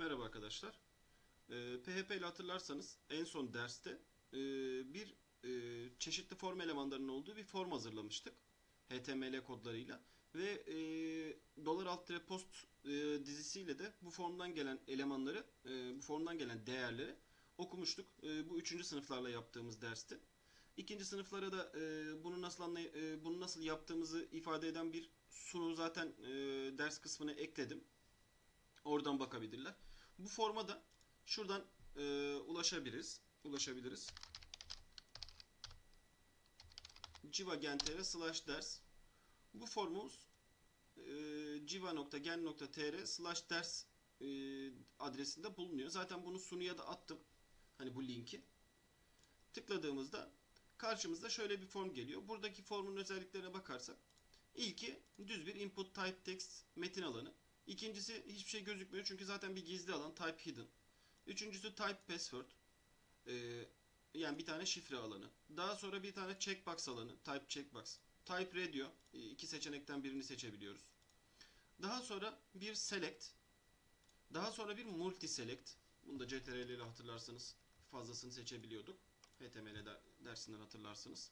Merhaba arkadaşlar. Ee, PHP ile hatırlarsanız en son derste e, bir e, çeşitli form elemanlarının olduğu bir form hazırlamıştık. HTML kodlarıyla ve e, dolar alt post e, dizisiyle de bu formdan gelen elemanları, e, bu formdan gelen değerleri okumuştuk. E, bu üçüncü sınıflarla yaptığımız dersti. İkinci sınıflara da e, bunu nasıl anlay e, bunu nasıl yaptığımızı ifade eden bir sunu zaten e, ders kısmına ekledim. Oradan bakabilirler. Bu forma da şuradan e, ulaşabiliriz. Ulaşabiliriz. civa.gen.tr slash ders Bu formumuz e, civa.gen.tr slash ders e, adresinde bulunuyor. Zaten bunu sunuya da attım. Hani bu linki. Tıkladığımızda karşımızda şöyle bir form geliyor. Buradaki formun özelliklerine bakarsak ilki düz bir input type text metin alanı. İkincisi hiçbir şey gözükmüyor çünkü zaten bir gizli alan type hidden. Üçüncüsü type password. Ee, yani bir tane şifre alanı. Daha sonra bir tane checkbox alanı. Type checkbox. Type radio. Ee, iki seçenekten birini seçebiliyoruz. Daha sonra bir select. Daha sonra bir multi select. Bunu da CTRL ile hatırlarsanız fazlasını seçebiliyorduk. HTML de- dersinden hatırlarsınız.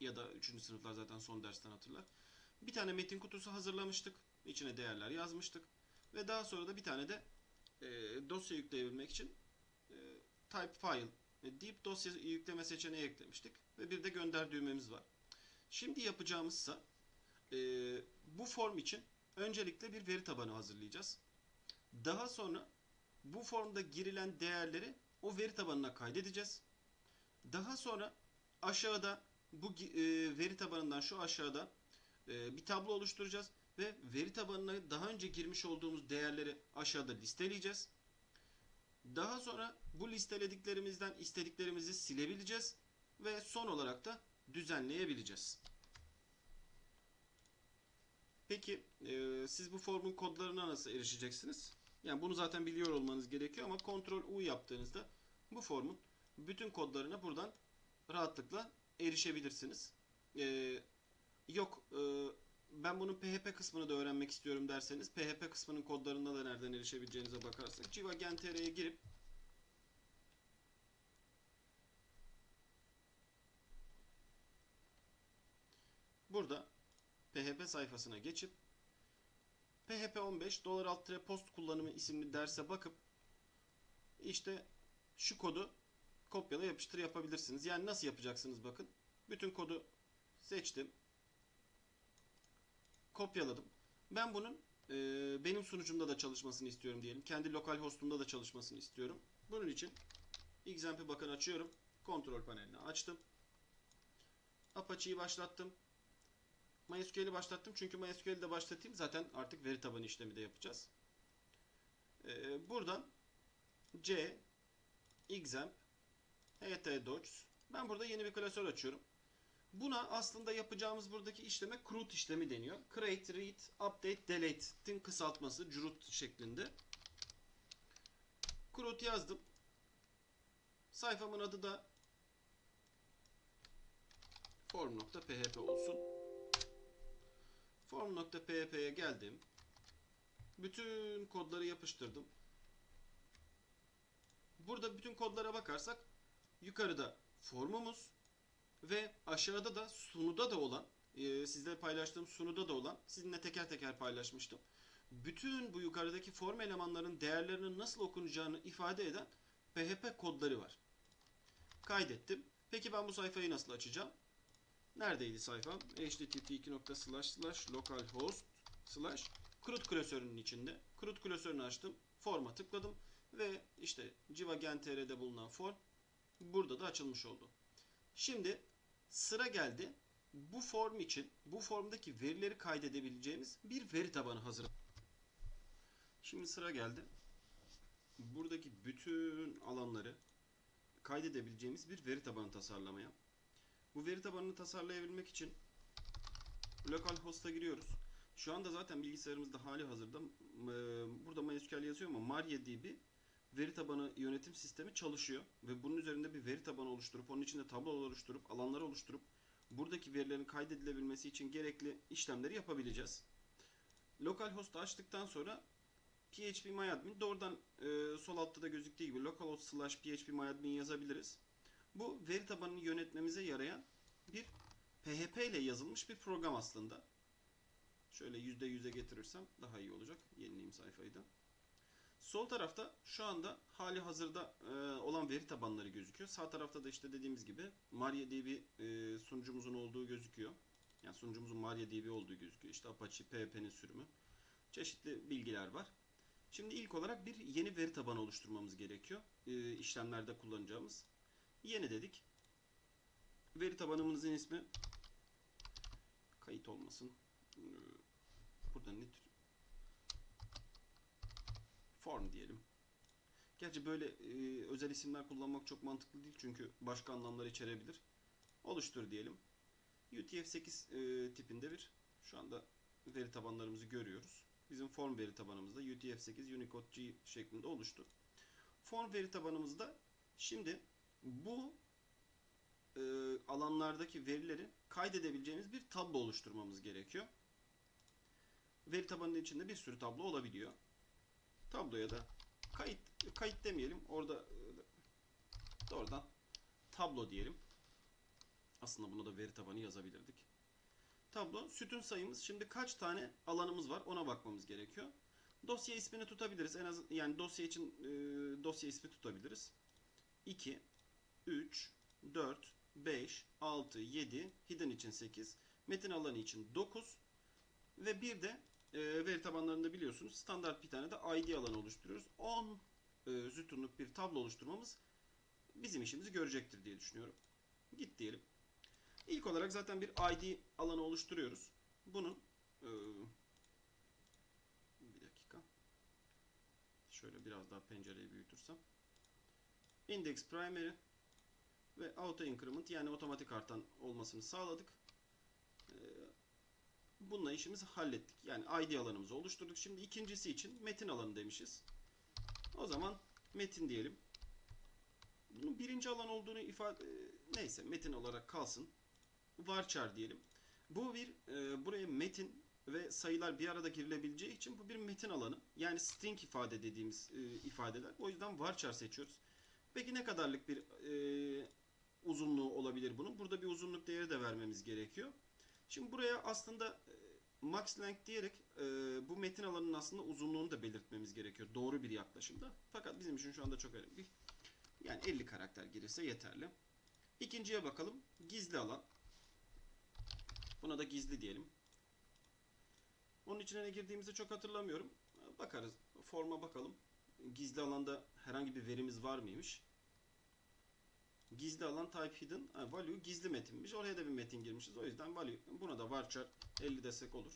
Ya da 3. sınıflar zaten son dersten hatırlar. Bir tane metin kutusu hazırlamıştık. İçine değerler yazmıştık. Ve daha sonra da bir tane de e, dosya yükleyebilmek için e, type file deyip dosya yükleme seçeneği eklemiştik. Ve bir de gönder düğmemiz var. Şimdi yapacağımızsa e, bu form için öncelikle bir veri tabanı hazırlayacağız. Daha sonra bu formda girilen değerleri o veri tabanına kaydedeceğiz. Daha sonra aşağıda bu e, veri tabanından şu aşağıda e, bir tablo oluşturacağız ve veri tabanına daha önce girmiş olduğumuz değerleri aşağıda listeleyeceğiz. Daha sonra bu listelediklerimizden istediklerimizi silebileceğiz ve son olarak da düzenleyebileceğiz. Peki e, siz bu formun kodlarına nasıl erişeceksiniz? Yani bunu zaten biliyor olmanız gerekiyor ama Ctrl U yaptığınızda bu formun bütün kodlarına buradan rahatlıkla erişebilirsiniz. E, yok e, ben bunun PHP kısmını da öğrenmek istiyorum derseniz PHP kısmının kodlarına da nereden erişebileceğinize bakarsak Civa.gen.tr'ye girip burada PHP sayfasına geçip PHP 15 dolar alt post kullanımı isimli derse bakıp işte şu kodu kopyala yapıştır yapabilirsiniz. Yani nasıl yapacaksınız bakın. Bütün kodu seçtim. Kopyaladım. Ben bunun e, benim sunucumda da çalışmasını istiyorum diyelim. Kendi lokal hostumda da çalışmasını istiyorum. Bunun için example bakın açıyorum. Kontrol panelini açtım. Apache'yi başlattım. MySQL'i başlattım. Çünkü MySQL'i de başlatayım. Zaten artık veri tabanı işlemi de yapacağız. Ee, buradan C examp ht-docs ben burada yeni bir klasör açıyorum. Buna aslında yapacağımız buradaki işleme CRUD işlemi deniyor. Create, Read, Update, Delete'in kısaltması CRUD şeklinde. CRUD yazdım. Sayfamın adı da form.php olsun. Form.php'ye geldim. Bütün kodları yapıştırdım. Burada bütün kodlara bakarsak yukarıda formumuz ve aşağıda da sunuda da olan e, paylaştığım sunuda da olan sizinle teker teker paylaşmıştım. Bütün bu yukarıdaki form elemanların değerlerinin nasıl okunacağını ifade eden PHP kodları var. Kaydettim. Peki ben bu sayfayı nasıl açacağım? Neredeydi sayfam? http localhost slash CRUD klasörünün içinde. CRUD klasörünü açtım. Forma tıkladım. Ve işte civa.gen.tr'de bulunan form burada da açılmış oldu. Şimdi sıra geldi. Bu form için bu formdaki verileri kaydedebileceğimiz bir veri tabanı hazır. Şimdi sıra geldi. Buradaki bütün alanları kaydedebileceğimiz bir veri tabanı tasarlamaya. Bu veri tabanını tasarlayabilmek için localhost'a giriyoruz. Şu anda zaten bilgisayarımızda hali hazırda e, burada MySQL yazıyor ama MariaDB veri tabanı yönetim sistemi çalışıyor ve bunun üzerinde bir veri tabanı oluşturup onun içinde tablolar oluşturup alanlar oluşturup buradaki verilerin kaydedilebilmesi için gerekli işlemleri yapabileceğiz. Localhost'u açtıktan sonra phpMyAdmin doğrudan e, sol altta da gözüktüğü gibi localhost slash phpMyAdmin yazabiliriz. Bu veri tabanını yönetmemize yarayan bir PHP ile yazılmış bir program aslında. Şöyle %100'e getirirsem daha iyi olacak. Yenileyim sayfayı da. Sol tarafta şu anda hali hazırda e, olan veri tabanları gözüküyor. Sağ tarafta da işte dediğimiz gibi MariaDB e, sunucumuzun olduğu gözüküyor. Yani sunucumuzun MariaDB olduğu gözüküyor. İşte Apache, PHP'nin sürümü. Çeşitli bilgiler var. Şimdi ilk olarak bir yeni veri tabanı oluşturmamız gerekiyor. E, işlemlerde kullanacağımız. Yeni dedik. Veri tabanımızın ismi kayıt olmasın. Ee, Burada ne form diyelim. Gerçi böyle e, özel isimler kullanmak çok mantıklı değil çünkü başka anlamlar içerebilir. Oluştur diyelim. UTF-8 e, tipinde bir şu anda veri tabanlarımızı görüyoruz. Bizim form veri tabanımızda UTF-8 Unicode G şeklinde oluştu. Form veri tabanımızda şimdi bu e, alanlardaki verileri kaydedebileceğimiz bir tablo oluşturmamız gerekiyor. Veri tabanının içinde bir sürü tablo olabiliyor. Tabloya da kayıt kayıt demeyelim. Orada e, doğrudan tablo diyelim. Aslında bunu da veri tabanı yazabilirdik. Tablo sütun sayımız şimdi kaç tane alanımız var ona bakmamız gerekiyor. Dosya ismini tutabiliriz. En az yani dosya için e, dosya ismi tutabiliriz. 2 3 4 5 6 7 hidden için 8 metin alanı için 9 ve bir de e, veri tabanlarında biliyorsunuz standart bir tane de ID alanı oluşturuyoruz. 10 e, sütunluk bir tablo oluşturmamız bizim işimizi görecektir diye düşünüyorum. Git diyelim. İlk olarak zaten bir ID alanı oluşturuyoruz. Bunun e, bir dakika. Şöyle biraz daha pencereyi büyütürsem. Index primary ve auto increment yani otomatik artan olmasını sağladık. E, bununla işimizi hallettik. Yani ID alanımızı oluşturduk. Şimdi ikincisi için metin alanı demişiz. O zaman metin diyelim. Bunun birinci alan olduğunu ifade neyse metin olarak kalsın. Varchar diyelim. Bu bir e, buraya metin ve sayılar bir arada girilebileceği için bu bir metin alanı. Yani string ifade dediğimiz e, ifadeler. O yüzden varchar seçiyoruz. Peki ne kadarlık bir e, uzunluğu olabilir bunun? Burada bir uzunluk değeri de vermemiz gerekiyor. Şimdi buraya aslında e, max length diyerek e, bu metin alanının aslında uzunluğunu da belirtmemiz gerekiyor. Doğru bir yaklaşımda. Fakat bizim için şu anda çok önemli. Yani 50 karakter girirse yeterli. İkinciye bakalım. Gizli alan. Buna da gizli diyelim. Onun içine ne girdiğimizi çok hatırlamıyorum. Bakarız. Forma bakalım. Gizli alanda herhangi bir verimiz var mıymış? Gizli alan type hidden. Value gizli metinmiş. Oraya da bir metin girmişiz. O yüzden value. Buna da varchar 50 desek olur.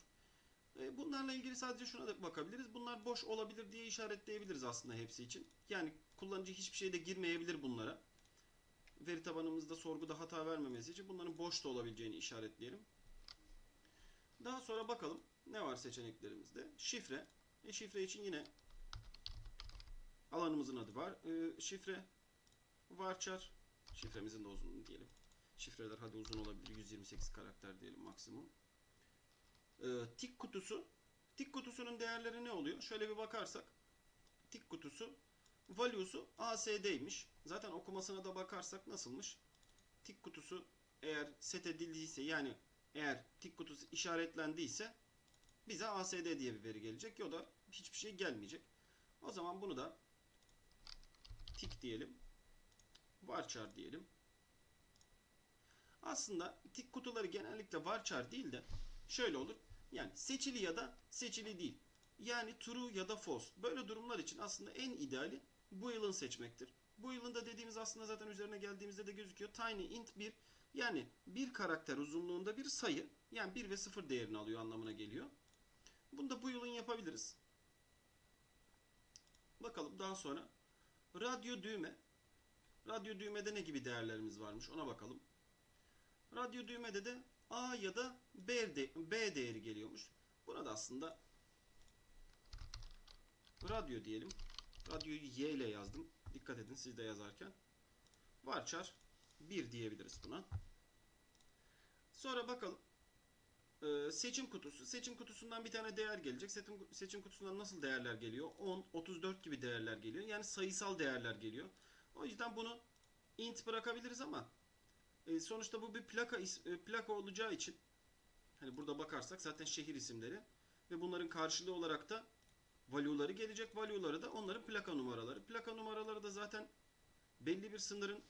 E, Bunlarla ilgili sadece şuna da bakabiliriz. Bunlar boş olabilir diye işaretleyebiliriz aslında hepsi için. Yani kullanıcı hiçbir şey de girmeyebilir bunlara. Veri tabanımızda sorguda hata vermemesi için bunların boş da olabileceğini işaretleyelim. Daha sonra bakalım ne var seçeneklerimizde. Şifre. E, şifre için yine alanımızın adı var. E, şifre varchar. Şifremizin de uzunluğu diyelim. Şifreler hadi uzun olabilir. 128 karakter diyelim maksimum. E, tik kutusu. Tik kutusunun değerleri ne oluyor? Şöyle bir bakarsak. Tik kutusu value'su ASD'ymiş. Zaten okumasına da bakarsak nasılmış? Tik kutusu eğer set edildiyse yani eğer tik kutusu işaretlendiyse bize ASD diye bir veri gelecek. Ya da hiçbir şey gelmeyecek. O zaman bunu da tik diyelim. Varchar diyelim. Aslında tik kutuları genellikle varchar değil de şöyle olur. Yani seçili ya da seçili değil. Yani true ya da false. Böyle durumlar için aslında en ideali bu yılın seçmektir. Bu yılın da dediğimiz aslında zaten üzerine geldiğimizde de gözüküyor. Tiny int 1 yani bir karakter uzunluğunda bir sayı yani 1 ve 0 değerini alıyor anlamına geliyor. Bunu da bu yılın yapabiliriz. Bakalım daha sonra radyo düğme. Radyo düğmede ne gibi değerlerimiz varmış ona bakalım. Radyo düğmede de A ya da B, de, B değeri geliyormuş. Buna da aslında radyo diyelim. Radyoyu Y ile yazdım. Dikkat edin siz de yazarken. Varchar 1 diyebiliriz buna. Sonra bakalım. e, seçim kutusu. Seçim kutusundan bir tane değer gelecek. Seçim, seçim kutusundan nasıl değerler geliyor? 10, 34 gibi değerler geliyor. Yani sayısal değerler geliyor. O yüzden bunu int bırakabiliriz ama e, sonuçta bu bir plaka e, plaka olacağı için hani burada bakarsak zaten şehir isimleri ve bunların karşılığı olarak da value'ları gelecek. Value'ları da onların plaka numaraları. Plaka numaraları da zaten belli bir sınırın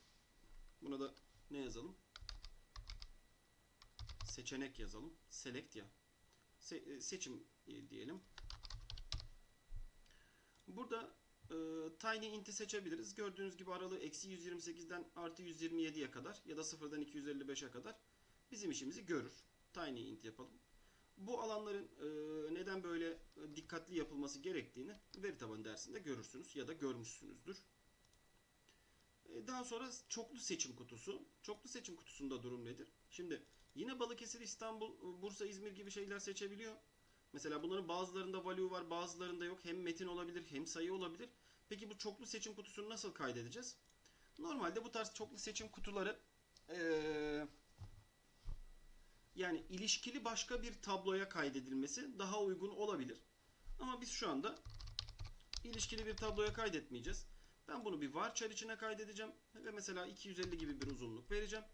buna da ne yazalım? Seçenek yazalım. Select ya. Se- e, seçim diyelim. Burada e, tiny int'i seçebiliriz. Gördüğünüz gibi aralığı eksi 128'den artı 127'ye kadar ya da sıfırdan 255'e kadar bizim işimizi görür. Tiny int yapalım. Bu alanların e, neden böyle dikkatli yapılması gerektiğini veri tabanı dersinde görürsünüz ya da görmüşsünüzdür. E, Daha sonra çoklu seçim kutusu. Çoklu seçim kutusunda durum nedir? Şimdi yine Balıkesir, İstanbul, e, Bursa, İzmir gibi şeyler seçebiliyor. Mesela bunların bazılarında value var, bazılarında yok. Hem metin olabilir, hem sayı olabilir. Peki bu çoklu seçim kutusunu nasıl kaydedeceğiz? Normalde bu tarz çoklu seçim kutuları eee, yani ilişkili başka bir tabloya kaydedilmesi daha uygun olabilir. Ama biz şu anda ilişkili bir tabloya kaydetmeyeceğiz. Ben bunu bir varchar içine kaydedeceğim ve mesela 250 gibi bir uzunluk vereceğim.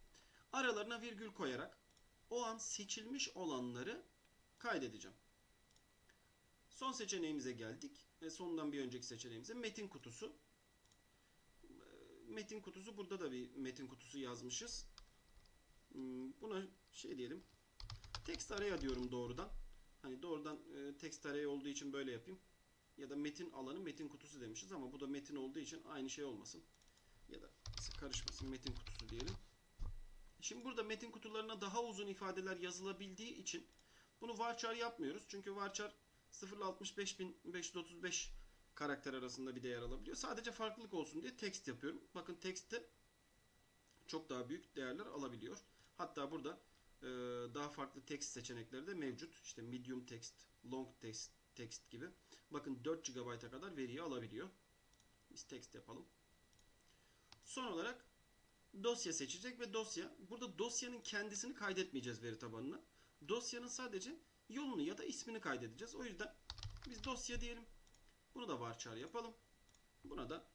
Aralarına virgül koyarak o an seçilmiş olanları kaydedeceğim. Son seçeneğimize geldik. Ve sonundan bir önceki seçeneğimize metin kutusu. Ee, Metin kutusu burada da bir metin kutusu yazmışız. Hmm, Buna şey diyelim. Text araya diyorum doğrudan. Hani doğrudan e, text araya olduğu için böyle yapayım. Ya da metin alanı metin kutusu demişiz ama bu da metin olduğu için aynı şey olmasın. Ya da karışmasın metin kutusu diyelim. Şimdi burada metin kutularına daha uzun ifadeler yazılabildiği için bunu varchar yapmıyoruz. Çünkü varchar 0 ile 65535 karakter arasında bir değer alabiliyor. Sadece farklılık olsun diye text yapıyorum. Bakın text'te çok daha büyük değerler alabiliyor. Hatta burada e, daha farklı text seçenekleri de mevcut. İşte medium text, long text, text gibi. Bakın 4 GB'a kadar veriyi alabiliyor. Biz text yapalım. Son olarak dosya seçecek ve dosya. Burada dosyanın kendisini kaydetmeyeceğiz veri tabanına. Dosyanın sadece yolunu ya da ismini kaydedeceğiz. O yüzden biz dosya diyelim. Bunu da varchar yapalım. Buna da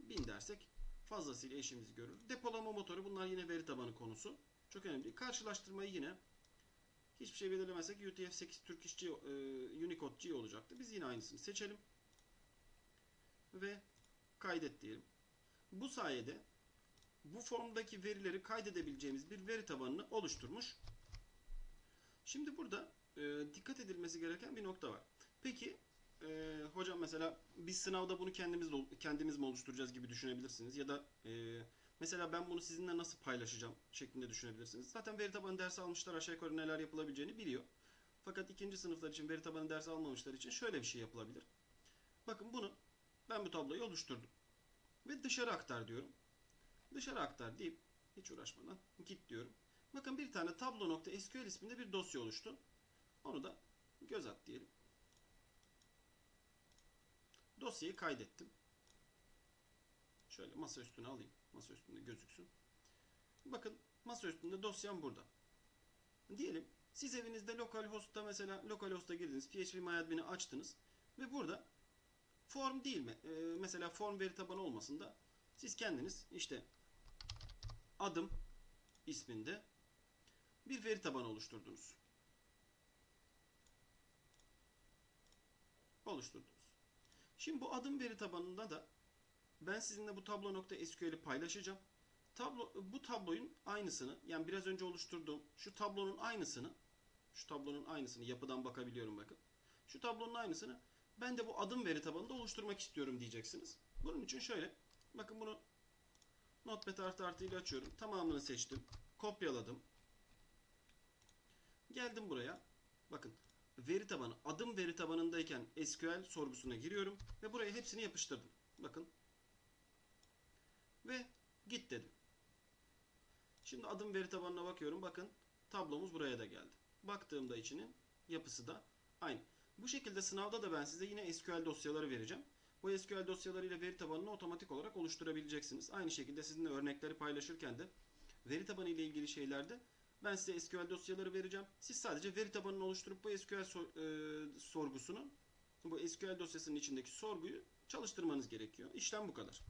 1000 dersek fazlasıyla işimizi görür. Depolama motoru bunlar yine veri tabanı konusu. Çok önemli. Karşılaştırmayı yine hiçbir şey belirlemezsek UTF-8 Turkish G, e, Unicode G olacaktı. Biz yine aynısını seçelim. Ve kaydet diyelim. Bu sayede bu formdaki verileri kaydedebileceğimiz bir veri tabanını oluşturmuş. Şimdi burada e, dikkat edilmesi gereken bir nokta var. Peki e, hocam mesela biz sınavda bunu kendimiz kendimiz mi oluşturacağız gibi düşünebilirsiniz ya da e, mesela ben bunu sizinle nasıl paylaşacağım şeklinde düşünebilirsiniz. Zaten veri tabanı dersi almışlar aşağı yukarı neler yapılabileceğini biliyor. Fakat ikinci sınıflar için veri tabanı dersi almamışlar için şöyle bir şey yapılabilir. Bakın bunu ben bu tabloyu oluşturdum. Ve dışarı aktar diyorum. Dışarı aktar deyip hiç uğraşmadan git diyorum. Bakın bir tane tablo.sql isminde bir dosya oluştu. Onu da göz at diyelim. Dosyayı kaydettim. Şöyle masa üstüne alayım. Masa üstünde gözüksün. Bakın masa üstünde dosyam burada. Diyelim siz evinizde localhost'ta mesela localhost'a girdiniz. phpMyAdmin'i açtınız. Ve burada form değil mi? Ee, mesela form veri tabanı olmasın da siz kendiniz işte adım isminde bir veri tabanı oluşturdunuz. Oluşturdunuz. Şimdi bu adım veri tabanında da ben sizinle bu tablo.sql'i paylaşacağım. Tablo, bu tablonun aynısını yani biraz önce oluşturduğum şu tablonun aynısını şu tablonun aynısını yapıdan bakabiliyorum bakın. Şu tablonun aynısını ben de bu adım veri tabanında oluşturmak istiyorum diyeceksiniz. Bunun için şöyle bakın bunu Notepad artı artı ile açıyorum. Tamamını seçtim. Kopyaladım. Geldim buraya. Bakın veri tabanı adım veri tabanındayken SQL sorgusuna giriyorum ve buraya hepsini yapıştırdım. Bakın. Ve git dedim. Şimdi adım veri tabanına bakıyorum. Bakın tablomuz buraya da geldi. Baktığımda içinin yapısı da aynı. Bu şekilde sınavda da ben size yine SQL dosyaları vereceğim. Bu SQL dosyalarıyla veri tabanını otomatik olarak oluşturabileceksiniz. Aynı şekilde sizinle örnekleri paylaşırken de veri tabanı ile ilgili şeylerde Ben size SQL dosyaları vereceğim. Siz sadece veri tabanını oluşturup bu SQL sor- e, sorgusunu, bu SQL dosyasının içindeki sorguyu çalıştırmanız gerekiyor. İşlem bu kadar.